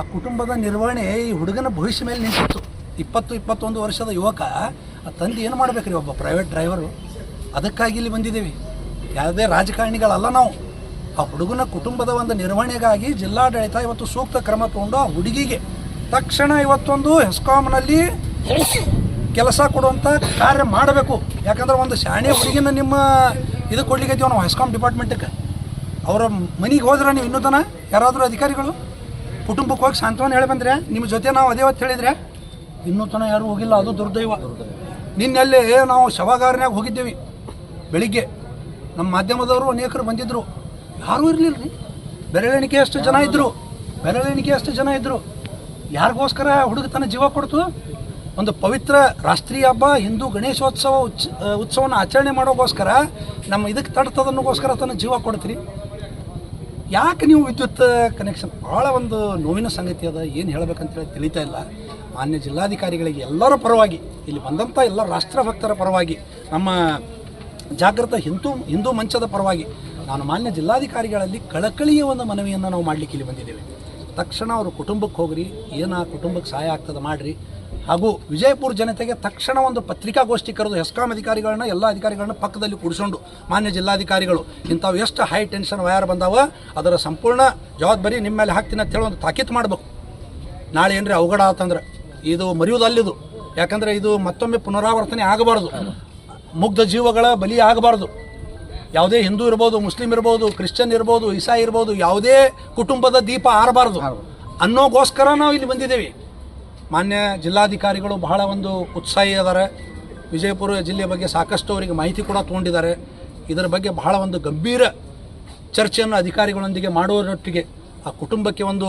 ಆ ಕುಟುಂಬದ ನಿರ್ವಹಣೆ ಈ ಹುಡುಗನ ಭವಿಷ್ಯ ಮೇಲೆ ನಿಂತಿತ್ತು. ಇಪ್ಪತ್ತು, ಇಪ್ಪತ್ತೊಂದು ವರ್ಷದ ಯುವಕ, ಆ ತಂದೆ ಏನು ಮಾಡ್ಬೇಕ್ರಿ? ಒಬ್ಬ ಪ್ರೈವೇಟ್ ಡ್ರೈವರು ಅದಕ್ಕಾಗಿ ಇಲ್ಲಿ ಬಂದಿದ್ದೀವಿ. ಯಾವುದೇ ರಾಜಕಾರಣಿಗಳಲ್ಲ ನಾವು. ಆ ಹುಡುಗನ ಕುಟುಂಬದ ಒಂದು ನಿರ್ವಹಣೆಗಾಗಿ ಜಿಲ್ಲಾಡಳಿತ ಇವತ್ತು ಸೂಕ್ತ ಕ್ರಮ ತಗೊಂಡು ಆ ಹುಡುಗಿಗೆ ತಕ್ಷಣ ಇವತ್ತೊಂದು ಹೆಸ್ಕಾಮ್ನಲ್ಲಿ ಕೆಲಸ ಕೊಡುವಂಥ ಕಾರ್ಯ ಮಾಡಬೇಕು. ಯಾಕಂದ್ರೆ ಒಂದು ಶಾಣೆ ಹುಡುಗಿನ ನಿಮ್ಮ ಇದು ಕೊಡ್ಲಿಕ್ಕೆ ನಾವು ಹೆಸ್ಕಾಮ್ ಡಿಪಾರ್ಟ್ಮೆಂಟಕ್ಕೆ ಅವರ ಮನೆಗೆ ಹೋದ್ರೆ ನೀವು ಇನ್ನೂ ತನ ಯಾರಾದರೂ ಅಧಿಕಾರಿಗಳು? ಕುಟುಂಬಕ್ಕೆ ಹೋಗಿ ಸಾಂತ್ವನ ಹೇಳಿ ಬಂದ್ರೆ, ನಿಮ್ಮ ಜೊತೆ ನಾವು ಅದೇ ಹೊತ್ತು ಹೇಳಿದ್ರೆ, ಇನ್ನೂ ತನ ಯಾರು ಹೋಗಿಲ್ಲ, ಅದು ದುರ್ದೈವ. ನಿನ್ನೆಲ್ಲಿ ನಾವು ಶವಗಾರನಾಗ ಹೋಗಿದ್ದೇವೆ, ಬೆಳಿಗ್ಗೆ. ನಮ್ಮ ಮಾಧ್ಯಮದವರು ಅನೇಕರು ಬಂದಿದ್ದರು ಯಾರೂ ಇರಲಿಲ್ಲ ರೀ ಬೆರಳೆಣಿಕೆ ಅಷ್ಟು ಜನ ಇದ್ದರು ಬೆರಳೆಣಿಕೆ ಅಷ್ಟು ಜನ ಇದ್ದರು ಯಾರಿಗೋಸ್ಕರ ಹುಡುಗ ತನ್ನ ಜೀವ ಕೊಡ್ತು? ಒಂದು ಪವಿತ್ರ ರಾಷ್ಟ್ರೀಯ ಹಬ್ಬ, ಹಿಂದೂ ಗಣೇಶೋತ್ಸವ ಉತ್ಸ ಉತ್ಸವನ ಆಚರಣೆ ಮಾಡೋಕ್ಕೋಸ್ಕರ ನಮ್ಮ ಇದಕ್ಕೆ ತಡ್ತದನ್ನೋಗೋಸ್ಕರ ತನ್ನ ಜೀವ ಕೊಡ್ತೀರಿ. ಯಾಕೆ ನೀವು ವಿದ್ಯುತ್ ಕನೆಕ್ಷನ್ ಭಾಳ ಒಂದು ನೋವಿನ ಸಂಗತಿ ಅದ, ಏನು ಹೇಳ್ಬೇಕಂತೇಳಿ ತಿಳಿತಾ ಇಲ್ಲ. ಮಾನ್ಯ ಜಿಲ್ಲಾಧಿಕಾರಿಗಳಿಗೆ ಎಲ್ಲರ ಪರವಾಗಿ, ಇಲ್ಲಿ ಬಂದಂಥ ಎಲ್ಲ ರಾಷ್ಟ್ರಭಕ್ತರ ಪರವಾಗಿ, ನಮ್ಮ ಜಾಗೃತ ಹಿಂದೂ ಹಿಂದೂ ಮಂಚದ ಪರವಾಗಿ, ನಾನು ಮಾನ್ಯ ಜಿಲ್ಲಾಧಿಕಾರಿಗಳಲ್ಲಿ ಕಳಕಳಿಯ ಒಂದು ಮನವಿಯನ್ನು ನಾವು ಮಾಡಲಿಕ್ಕೆ ಇಲ್ಲಿ ಬಂದಿದ್ದೇವೆ. ತಕ್ಷಣ ಅವರು ಕುಟುಂಬಕ್ಕೆ ಹೋಗ್ರಿ, ಏನು ಆ ಕುಟುಂಬಕ್ಕೆ ಸಹಾಯ ಆಗ್ತದೆ ಮಾಡಿರಿ. ಹಾಗೂ ವಿಜಯಪುರ ಜನತೆಗೆ ತಕ್ಷಣ ಒಂದು ಪತ್ರಿಕಾಗೋಷ್ಠಿ ಕರೆದು ಎಸ್ಕಾಂ ಅಧಿಕಾರಿಗಳನ್ನ, ಎಲ್ಲ ಅಧಿಕಾರಿಗಳನ್ನ ಪಕ್ಕದಲ್ಲಿ ಕೂಡಿಸ್ಕೊಂಡು, ಮಾನ್ಯ ಜಿಲ್ಲಾಧಿಕಾರಿಗಳು, ಇಂಥವು ಎಷ್ಟು ಹೈ ಟೆನ್ಷನ್ ವಯರ್ ಬಂದಾವ, ಅದರ ಸಂಪೂರ್ಣ ಜವಾಬ್ದಾರಿ ನಿಮ್ಮ ಮೇಲೆ ಹಾಕ್ತೀನಿ ಅಂತ ಹೇಳಿ ಒಂದು ತಾಕೀತು ಮಾಡಬೇಕು. ನಾಳೆ ಏನ್ರಿ ಅವಘಡ ಆತಂದ್ರೆ? ಇದು ಮರೆಯುವುದಲ್ಲಿದು. ಯಾಕಂದರೆ ಇದು ಮತ್ತೊಮ್ಮೆ ಪುನರಾವರ್ತನೆ ಆಗಬಾರ್ದು. ಮುಗ್ಧ ಜೀವಗಳ ಬಲಿ ಆಗಬಾರ್ದು. ಯಾವುದೇ ಹಿಂದೂ ಇರ್ಬೋದು, ಮುಸ್ಲಿಂ ಇರ್ಬೋದು, ಕ್ರಿಶ್ಚಿಯನ್ ಇರ್ಬೋದು, ಇಸಾಯಿ ಇರ್ಬೋದು, ಯಾವುದೇ ಕುಟುಂಬದ ದೀಪ ಆರಬಾರ್ದು. ಅನ್ನೋಗೋಸ್ಕರ ನಾವು ಇಲ್ಲಿ ಬಂದಿದ್ದೇವೆ. ಮಾನ್ಯ ಜಿಲ್ಲಾಧಿಕಾರಿಗಳು ಬಹಳ ಒಂದು ಉತ್ಸಾಹಿ ಅದಾರೆ ವಿಜಯಪುರ ಜಿಲ್ಲೆಯ ಬಗ್ಗೆ ಸಾಕಷ್ಟು ಅವರಿಗೆ ಮಾಹಿತಿ ಕೂಡ ತೊಗೊಂಡಿದ್ದಾರೆ. ಇದರ ಬಗ್ಗೆ ಬಹಳ ಒಂದು ಗಂಭೀರ ಚರ್ಚೆಯನ್ನು ಅಧಿಕಾರಿಗಳೊಂದಿಗೆ ಮಾಡುವರೊಟ್ಟಿಗೆ ಆ ಕುಟುಂಬಕ್ಕೆ ಒಂದು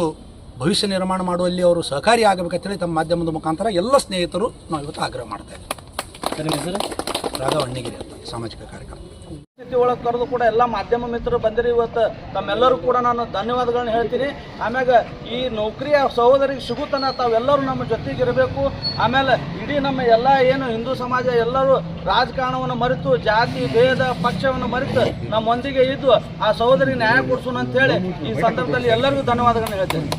ಭವಿಷ್ಯ ನಿರ್ಮಾಣ ಮಾಡುವಲ್ಲಿ ಅವರು ಸಹಕಾರಿ ಆಗಬೇಕಂತೇಳಿ ತಮ್ಮ ಮಾಧ್ಯಮದ ಮುಖಾಂತರ ಎಲ್ಲ ಸ್ನೇಹಿತರು ನಾವು ಇವತ್ತು ಆಗ್ರಹ ಮಾಡ್ತಾ ಇದ್ದೀವಿ. ರಾಘವ ಅಣ್ಣಿಗಿರಿ ಸಾಮಾಜಿಕ ಕಾರ್ಯಕ್ರಮ. ಸ್ಥಿತಿ ಒಳಗೆ ಕರೆದು ಕೂಡ ಎಲ್ಲ ಮಾಧ್ಯಮ ಮಿತ್ರರು ಬಂದಿರಿ ಇವತ್ತು. ತಮ್ಮೆಲ್ಲರೂ ಕೂಡ ನಾನು ಧನ್ಯವಾದಗಳನ್ನ ಹೇಳ್ತೀನಿ. ಆಮ್ಯಾಗ ಈ ನೌಕರಿಯ ಸಹೋದರಿಗೆ ಸಿಗುತ್ತಾನ ತಾವೆಲ್ಲರೂ ನಮ್ಮ ಜೊತೆಗೆ ಇರಬೇಕು ಆಮೇಲೆ ಇಡೀ ನಮ್ಮ ಎಲ್ಲ ಏನು ಹಿಂದೂ ಸಮಾಜ ಎಲ್ಲರೂ ರಾಜಕಾರಣವನ್ನು ಮರೆತು ಜಾತಿ ಭೇದ ಪಕ್ಷವನ್ನು ಮರೆತು ನಮ್ಮೊಂದಿಗೆ ಇದ್ದು ಆ ಸಹೋದರಿಗೆ ನ್ಯಾಯ ಕೊಡಿಸೋಣ ಅಂತ ಹೇಳಿ ಈ ಸಂದರ್ಭದಲ್ಲಿ ಎಲ್ಲರಿಗೂ ಧನ್ಯವಾದಗಳನ್ನ ಹೇಳ್ತೀನಿ.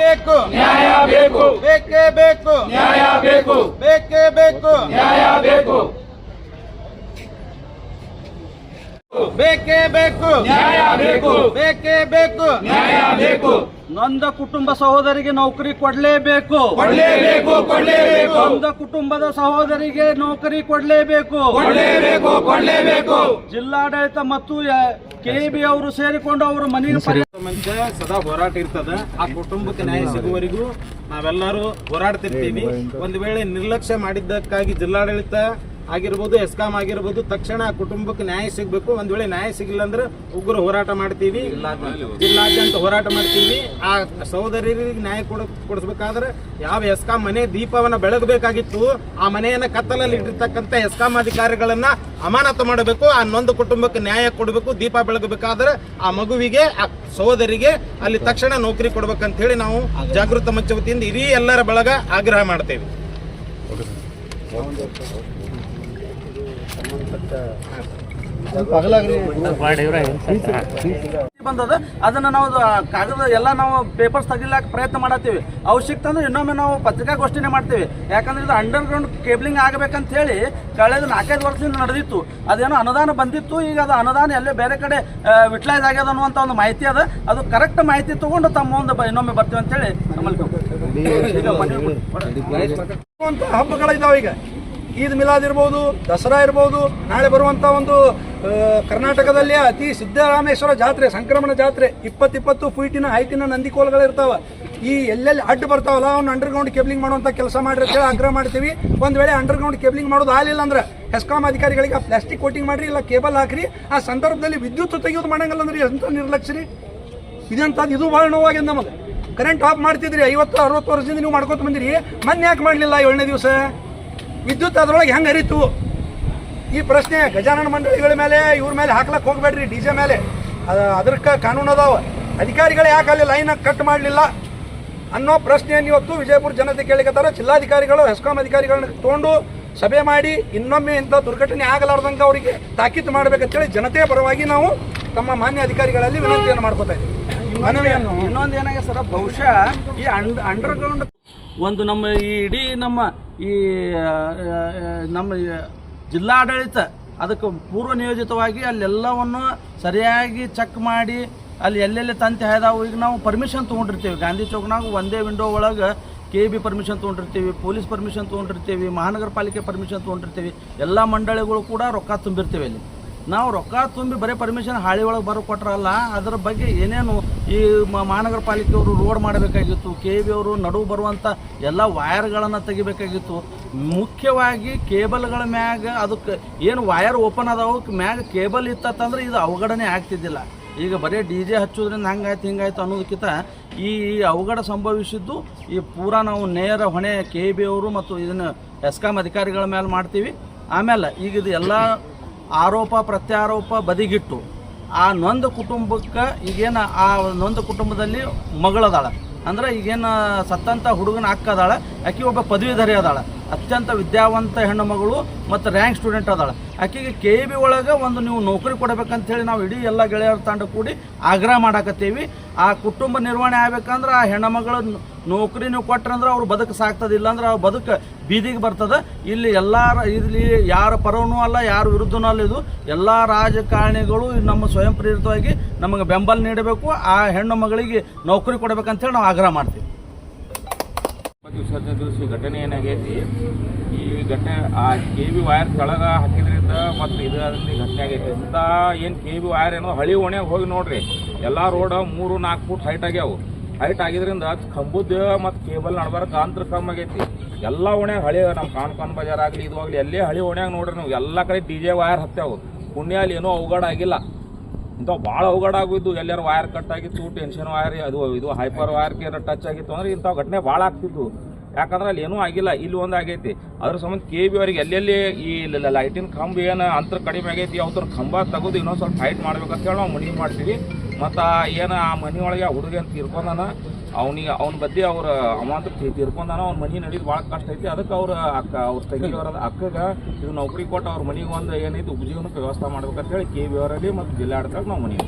ಬೇಕು. ನ್ಯಾಯ ಬೇಕು. ಬೇಕೇ ಬೇಕು. ನ್ಯಾಯ ಬೇಕು ನ್ಯಾಯ ಬೇಕು ಬೇಕೇ ಬೇಕು. ನ್ಯಾಯ ಬೇಕು. ಬೇಕೇ ಬೇಕು. ನ್ಯಾಯ ಬೇಕು. ನೊಂದ ಕುಟುಂಬ ಸಹೋದರಿಗೆ ನೌಕರಿ ಕೊಡಲೇಬೇಕು. ಕೊಡಲೇಬೇಕು ಕೊಡಲೇಬೇಕು. ನೊಂದ ಕುಟುಂಬದ ಸಹೋದರಿಗೆ ನೌಕರಿ ಕೊಡಲೇಬೇಕು. ಕೊಡಲೇಬೇಕು ಕೊಡಲೇಬೇಕು. ಜಿಲ್ಲಾಡಳಿತ ಮತ್ತು ಕೆ ಬಿ ಅವರು ಸೇರಿಕೊಂಡು ಅವರು ಮನೆಗೆ ಪರಿ ಮಂಚ ಸದಾ ಹೋರಾಟ ಇರ್ತದ. ಆ ಕುಟುಂಬಕ್ಕೆ ನ್ಯಾಯ ಸಿಗುವವರೆಗೂ ನಾವೆಲ್ಲರೂ ಹೋರಾಡ್ತಿರ್ತೀವಿ. ಒಂದು ವೇಳೆ ನಿರ್ಲಕ್ಷ್ಯ ಮಾಡಿದ್ದಕ್ಕಾಗಿ ಜಿಲ್ಲಾಡಳಿತ ಆಗಿರ್ಬೋದು ಎಸ್ಕಾಂ ಆಗಿರ್ಬೋದು ತಕ್ಷಣ ಕುಟುಂಬಕ್ಕೆ ನ್ಯಾಯ ಸಿಗಬೇಕು. ಒಂದ್ ವೇಳೆ ನ್ಯಾಯ ಸಿಗಲಿಲ್ಲ ಅಂದ್ರೆ ಉಗ್ರ ಹೋರಾಟ ಮಾಡ್ತೀವಿ. ಜಿಲ್ಲಾದ್ಯಂತ ಹೋರಾಟ ಮಾಡ್ತೀವಿ. ಆ ಸಹೋದರರಿಗೆ ನ್ಯಾಯ ಕೊಡ ಕೊಡಿಸ್ಬೇಕಾದ್ರೆ ಯಾವ ಎಸ್ಕಾಂ ಮನೆ ದೀಪವನ್ನ ಬೆಳಗಬೇಕಾಗಿತ್ತು ಆ ಮನೆಯನ್ನ ಕತ್ತಲಲ್ಲಿ ಇಟ್ಟಿರ್ತಕ್ಕಂಥ ಎಸ್ಕಾಂ ಅಧಿಕಾರಿಗಳನ್ನ ಅಮಾನತು ಮಾಡಬೇಕು. ಆ ನೊಂದು ಕುಟುಂಬಕ್ಕೆ ನ್ಯಾಯ ಕೊಡಬೇಕು ದೀಪ ಬೆಳಗಬೇಕಾದ್ರೆ ಆ ಮಗುವಿಗೆ ಆ ಸಹೋದರಿಗೆ ಅಲ್ಲಿ ತಕ್ಷಣ ನೌಕರಿ ಕೊಡ್ಬೇಕಂತ ಹೇಳಿ ನಾವು ಜಾಗೃತ ಮಂಚ ವತಿಯಿಂದ ಇಡೀ ಎಲ್ಲರ ಬಳಗ ಆಗ್ರಹ ಮಾಡ್ತೇವೆ. ಬಂದದ ಅದನ್ನ ನಾವು ಕಾಗದ ಎಲ್ಲ ನಾವು ಪೇಪರ್ಸ್ ತೆಗಿಲಾಕ ಪ್ರಯತ್ನ ಮಾಡತ್ತೀವಿ ಅವಶ್ಯಕತೆ ಅಂದ್ರೆ ಇನ್ನೊಮ್ಮೆ ನಾವು ಪತ್ರಿಕಾಗೋಷ್ಠಿನೇ ಮಾಡ್ತೀವಿ ಯಾಕಂದ್ರೆ ಇದು ಅಂಡರ್ ಗ್ರೌಂಡ್ ಕೇಬ್ಲಿಂಗ್ ಆಗ್ಬೇಕಂತ ಹೇಳಿ ಕಳೆದ ನಾಲ್ಕೈದು ವರ್ಷದಿಂದ ನಡೆದಿತ್ತು ಅದೇನೋ ಅನುದಾನ ಬಂದಿತ್ತು ಈಗ ಅದು ಅನುದಾನ ಎಲ್ಲೇ ಬೇರೆ ಕಡೆ ವಿಟ್ಲೈಸ್ ಆಗ್ಯದ ಅನ್ನುವಂಥ ಒಂದು ಮಾಹಿತಿ ಅದ ಅದು ಕರೆಕ್ಟ್ ಮಾಹಿತಿ ತಗೊಂಡು ತಮ್ಮ ಒಂದು ಇನ್ನೊಮ್ಮೆ ಬರ್ತೀವಿ ಅಂತೇಳಿ ನಮ್ಮಲ್ಲಿ ಹಬ್ಬಗಳಿದಾವೆ ಈಗ ಈದ್ ಮಿಲಾದ್ ಇರ್ಬೋದು, ದಸರಾ ಇರ್ಬೋದು, ನಾಳೆ ಬರುವಂಥ ಒಂದು ಕರ್ನಾಟಕದಲ್ಲಿ ಅತಿ ಸಿದ್ದರಾಮೇಶ್ವರ ಜಾತ್ರೆ, ಸಂಕ್ರಮಣ ಜಾತ್ರೆ, ಇಪ್ಪತ್ತಿಪ್ಪತ್ತು ಫೀಟಿನ ಹೈಟಿನ ನಂದಿಕೋಲ್ಗಳು ಇರ್ತಾವ ಈ ಎಲ್ಲೆಲ್ಲಿ ಅಡ್ಡ ಬರ್ತಾವಲ್ಲ, ಅವ್ನು ಅಂಡರ್ಗ್ರೌಂಡ್ ಕೇಬ್ಲಿಂಗ್ ಮಾಡುವಂಥ ಕೆಲಸ ಮಾಡಿರ್ತೇವೆ, ಆಗ್ರಹ ಮಾಡ್ತೀವಿ. ಒಂದು ವೇಳೆ ಅಂಡರ್ಗ್ರೌಂಡ್ ಕೇಬ್ಲಿಂಗ್ ಮಾಡೋದು ಆಗಲಿಲ್ಲ ಅಂದ್ರೆ ಹೆಸ್ಕಾಂ ಅಧಿಕಾರಿಗಳಿಗೆ ಆ ಪ್ಲಾಸ್ಟಿಕ್ ಕೋಟಿಂಗ್ ಮಾಡ್ರಿ, ಇಲ್ಲ ಕೇಬಲ್ ಹಾಕ್ರಿ, ಆ ಸಂದರ್ಭದಲ್ಲಿ ವಿದ್ಯುತ್ ತೆಗೆಯೋದು ಮಾಡಂಗಿಲ್ಲ ಅಂದ್ರೆ ಎಂತ ನಿರ್ಲಕ್ಷ್ಯ ರೀ ಇದಂಥದ್ದು ಇದು ಭಾಳ ನೋವಾಗಿದೆ ನಮಗೆ ಕರೆಂಟ್ ಆಫ್ ಮಾಡ್ತಿದ್ರಿ, ಐವತ್ತು, ಅರವತ್ತು ವರ್ಷದಿಂದ ನೀವು ಮಾಡ್ಕೊತ ಬಂದಿರಿ, ಮೊನ್ನೆ ಯಾಕೆ ಮಾಡಲಿಲ್ಲ ಏಳನೇ ದಿವಸ? ವಿದ್ಯುತ್ ಅದರೊಳಗೆ ಹೆಂಗೆ ಹರಿತು? ಈ ಪ್ರಶ್ನೆ ಗಜಾನನ ಮಂಡಳಿಗಳ ಮೇಲೆ ಇವ್ರ ಮೇಲೆ ಹಾಕ್ಲಕ್ಕೆ ಹೋಗ್ಬೇಡ್ರಿ ಡಿ ಜೆ ಮೇಲೆ. ಅದ ಅದಕ್ಕೆ ಕಾನೂನು ಅದಾವ. ಅಧಿಕಾರಿಗಳು ಯಾಕೆ ಅಲ್ಲಿ ಲೈನ್ ಕಟ್ ಮಾಡಲಿಲ್ಲ? ಅನ್ನೋ ಪ್ರಶ್ನೆಯನ್ನು ಇವತ್ತು ವಿಜಯಪುರ ಜನತೆ ಕೇಳಿಕತ್ತಾರ. ಜಿಲ್ಲಾಧಿಕಾರಿಗಳು ಹೆಸ್ಕಾಂ ಅಧಿಕಾರಿಗಳನ್ನ ತಗೊಂಡು ಸಭೆ ಮಾಡಿ ಇನ್ನೊಮ್ಮೆ ಇಂಥ ದುರ್ಘಟನೆ ಆಗಲಾರ್ದಂಗೆ ಅವರಿಗೆ ತಾಕೀತು ಮಾಡಬೇಕಂತೇಳಿ ಜನತೆಯ ಪರವಾಗಿ ನಾವು ತಮ್ಮ ಮಾನ್ಯ ಅಧಿಕಾರಿಗಳಲ್ಲಿ ವಿನಂತಿಯನ್ನು ಮಾಡ್ಕೋತಾ ಇದ್ದೀವಿ. ಮನವಿಯನ್ನು ಇನ್ನೊಂದು ಏನಾಗಿದೆ ಸರ್ ಬಹುಶಃ ಈ ಅಂಡರ್ ಅಂಡರ್ಗ್ರೌಂಡ್ ಒಂದು ನಮ್ಮ ಈ ಇಡೀ ನಮ್ಮ ಈ ನಮ್ಮ ಜಿಲ್ಲಾಡಳಿತ ಅದಕ್ಕೆ ಪೂರ್ವ ನಿಯೋಜಿತವಾಗಿ ಅಲ್ಲೆಲ್ಲವನ್ನು ಸರಿಯಾಗಿ ಚೆಕ್ ಮಾಡಿ, ಅಲ್ಲಿ ಎಲ್ಲೆಲ್ಲಿ ತಂತಿ ಹಾಯ್ದಾವು, ಈಗ ನಾವು ಪರ್ಮಿಷನ್ ತೊಗೊಂಡಿರ್ತೀವಿ. ಗಾಂಧಿ ಚೌಕ್ನಾಗ ಒಂದೇ ವಿಂಡೋ ಒಳಗೆ ಕೆ ಬಿ ಪರ್ಮಿಷನ್ ತೊಗೊಂಡಿರ್ತೀವಿ ಪೊಲೀಸ್ ಪರ್ಮಿಷನ್ ತೊಗೊಂಡಿರ್ತೀವಿ ಮಹಾನಗರ ಪಾಲಿಕೆ ಪರ್ಮಿಷನ್ ತೊಗೊಂಡಿರ್ತೀವಿ, ಎಲ್ಲ ಮಂಡಳಿಗಳು ಕೂಡ ರೊಕ್ಕ ತುಂಬಿರ್ತೀವಿ ಅಲ್ಲಿ. ನಾವು ರೊಕ್ಕ ತುಂಬಿ ಬರೀ ಪರ್ಮಿಷನ್ ಹಾಳಿ ಒಳಗೆ ಬರೋ ಕೊಟ್ರಲ್ಲ, ಅದರ ಬಗ್ಗೆ ಏನೇನು ಈ ಮಹಾನಗರ ಪಾಲಿಕೆಯವರು ರೋಡ್ ಮಾಡಬೇಕಾಗಿತ್ತು ಕೆ ಬಿ ಅವರು ನಡುವು ಬರುವಂಥ ಎಲ್ಲ ವಯರ್ಗಳನ್ನು ತೆಗಿಬೇಕಾಗಿತ್ತು. ಮುಖ್ಯವಾಗಿ ಕೇಬಲ್ಗಳ ಮ್ಯಾಗ ಅದಕ್ಕೆ ಏನು ವಯರ್ ಓಪನ್ ಅದಾವ, ಮ್ಯಾಗ ಕೇಬಲ್ ಇತ್ತಂದ್ರೆ ಇದು ಅವಘಡನೆ ಆಗ್ತಿದ್ದಿಲ್ಲ. ಈಗ ಬರೀ ಡಿ ಜೆ ಹಚ್ಚೋದ್ರಿಂದ ಹಂಗಾಯ್ತು, ಹಿಂಗಾಯ್ತು ಅನ್ನೋದಕ್ಕಿಂತ ಈ ಅವಘಡ ಸಂಭವಿಸಿದ್ದು ಈ ಪೂರಾ ನಾವು ನೇರ ಹೊಣೆ ಕೆ ಬಿ ಅವರು ಮತ್ತು ಇದನ್ನು ಎಸ್ಕಾಂ ಅಧಿಕಾರಿಗಳ ಮೇಲೆ ಮಾಡ್ತೀವಿ. ಆಮೇಲೆ ಈಗ ಇದು ಎಲ್ಲ ಆರೋಪ ಪ್ರತ್ಯಾರೋಪ ಬದಿಗಿಟ್ಟು ಆ ನೊಂದ ಕುಟುಂಬಕ್ಕೆ ಈಗೇನು ಆ ನೊಂದ ಕುಟುಂಬದಲ್ಲಿ ಮಗಳದಾಳ. ಅಂದ್ರೆ ಈಗೇನು ಸತ್ತಂತ ಹುಡುಗನ ಅಕ್ಕ ಆಕೆ ಒಬ್ಬ ಪದವೀಧರಿ ಅದಾಳೆ ಅತ್ಯಂತ ವಿದ್ಯಾವಂತ ಹೆಣ್ಣು ಮಗಳು ಮತ್ತು ರ್ಯಾಂಕ್ ಸ್ಟೂಡೆಂಟ್ ಅದಾಳೆ. ಆಕೆಗೆ ಕೆ ಬಿ ಒಳಗೆ ಒಂದು ನೀವು ನೌಕರಿ ಕೊಡಬೇಕಂಥೇಳಿ ನಾವು ಇಡೀ ಎಲ್ಲ ಗೆಳೆಯರ ತಂಡ ಕೂಡಿ ಆಗ್ರಹ ಮಾಡಾಕತ್ತೀವಿ. ಆ ಕುಟುಂಬ ನಿರ್ವಹಣೆ ಆಗ್ಬೇಕಂದ್ರೆ ಆ ಹೆಣ್ಣುಮಗಳ ನೌಕರಿ ನೀವು ಕೊಟ್ರಂದ್ರೆ ಅವ್ರು ಬದುಕು ಸಾಕ್ತದೆ ಇಲ್ಲಾಂದ್ರೆ ಅವ್ರ ಬದುಕು ಬೀದಿಗೆ ಬರ್ತದೆ. ಇಲ್ಲಿ ಎಲ್ಲರ ಇಲ್ಲಿ ಯಾರ ಪರವೂ ಅಲ್ಲ, ಯಾರ ವಿರುದ್ಧನೂ ಅಲ್ಲ ಇದು. ಎಲ್ಲ ರಾಜಕಾರಣಿಗಳು ನಮ್ಮ ಸ್ವಯಂ ಪ್ರೇರಿತವಾಗಿ ನಮಗೆ ಬೆಂಬಲ ನೀಡಬೇಕು. ಆ ಹೆಣ್ಣು ಮಗಳಿಗೆ ನೌಕರಿ ಕೊಡಬೇಕಂತೇಳಿ ನಾವು ಆಗ್ರಹ ಮಾಡ್ತೀವಿ. ವಿಸರ್ಜನೆ ದಿವಸ ಘಟನೆ ಏನಾಗೈತಿ? ಈ ಘಟನೆ, ಆ ಕೆ ಬಿ ವೈರ್ ಕೆಳಗ ಹಾಕಿದ್ರಿಂದ ಮತ್ತು ಇದು ಅದರಲ್ಲಿ ಈ ಘಟನೆ ಆಗೈತಿ. ಇಂಥ ಏನು ಕೆ ಬಿ ವೈರ್ ಏನೋ ಹಳಿ ಓಣ್ಯಾಗ ಹೋಗಿ ನೋಡ್ರಿ. ಎಲ್ಲ ರೋಡ್ ಮೂರು ನಾಲ್ಕು ಫುಟ್ ಹೈಟ್ ಆಗ್ಯಾವು. ಹೈಟ್ ಆಗಿದ್ರಿಂದ ಕಂಬುದ ಮತ್ತು ಕೇಬಲ್ ನಡ್ಬಾರಕ್ಕೆ ಅಂತರ ಕಮ್ಮಿ ಆಗೈತಿ. ಎಲ್ಲ ಓಣ್ಯಾಗ ಹಳೆ ನಮ್ಮ ಕಾನ್ ಬಜಾರ್ ಆಗಲಿ, ಇದು ಆಗಲಿ, ಎಲ್ಲೇ ಹಳಿ ಓಣ್ಯಾಗ ನೋಡ್ರಿ ನೀವು, ಎಲ್ಲ ಕಡೆ ಡಿ ಜೆ ವೈರ್ ಹತ್ತಾವು. ಪುಣ್ಯ ಅಲ್ಲಿ ಏನೋ ಅವಘಡ ಆಗಿಲ್ಲ. ಇಂಥವು ಭಾಳ ಅವಘಡ ಆಗಿದ್ದು ಎಲ್ಲಾರು ವೈರ್ ಕಟ್ ಆಗಿತ್ತು ಟೆನ್ಷನ್ ವೈರ್, ಅದು, ಇದು ಹೈಪರ್ ವೈರ್ಗೆ ಕೇರ ಟಚ್ ಆಗಿತ್ತು ಅಂದ್ರೆ ಇಂಥವು ಘಟನೆ ಭಾಳ ಆಗ್ತಿದ್ವು. ಯಾಕಂದ್ರೆ ಅಲ್ಲಿ ಏನೂ ಆಗಿಲ್ಲ, ಇಲ್ಲಿ ಒಂದು ಆಗೈತಿ. ಅದ್ರ ಸಂಬಂಧ ಕೆ ಬಿ ಅವರಿಗೆ ಎಲ್ಲೆಲ್ಲಿ ಈ ಲೈಟಿನ ಕಂಬ ಏನು ಅಂತರ ಕಡಿಮೆ ಆಗೈತಿ ಅವ್ರ ಕಂಬ ತೆಗೆದು ಇನ್ನೊಂದು ಸ್ವಲ್ಪ ಹೈಟ್ ಮಾಡ್ಬೇಕಂತ ಹೇಳಿ ನಾವು ಮನವಿ ಮಾಡ್ತೀವಿ. ಮತ್ತು ಏನು ಆ ಮನೆಯೊಳಗೆ ಆ ಹುಡುಗ ಅಂತ ತೀರ್ಕೊಂಡಾನ ಅವನಿಗೆ ಅವ್ನ ಬದ್ದಿ ಅವ್ರ ತೀ- ತೀರ್ಕೊಂಡಾನ ಅವ್ನ ಮನೆ ನಡೀದು ಭಾಳ ಕಷ್ಟ ಐತಿ. ಅದಕ್ಕೆ ಅವ್ರ ಅಕ್ಕ ಅವ್ರ ತಂಗಿಯವರ ಅಕ್ಕಗೆ ಇದು ನೌಕರಿ ಕೊಟ್ಟು ಅವ್ರ ಮನೆಗೆ ಒಂದು ಏನೈತಿ ಉಪಜೀವನಕ್ಕೆ ವ್ಯವಸ್ಥೆ ಮಾಡ್ಬೇಕಂತ ಹೇಳಿ ಕೆ ಬಿ ಅವರಲ್ಲಿ ಮತ್ತು ಜಿಲ್ಲಾಡಳಿತ ನಾವು ಮನವಿ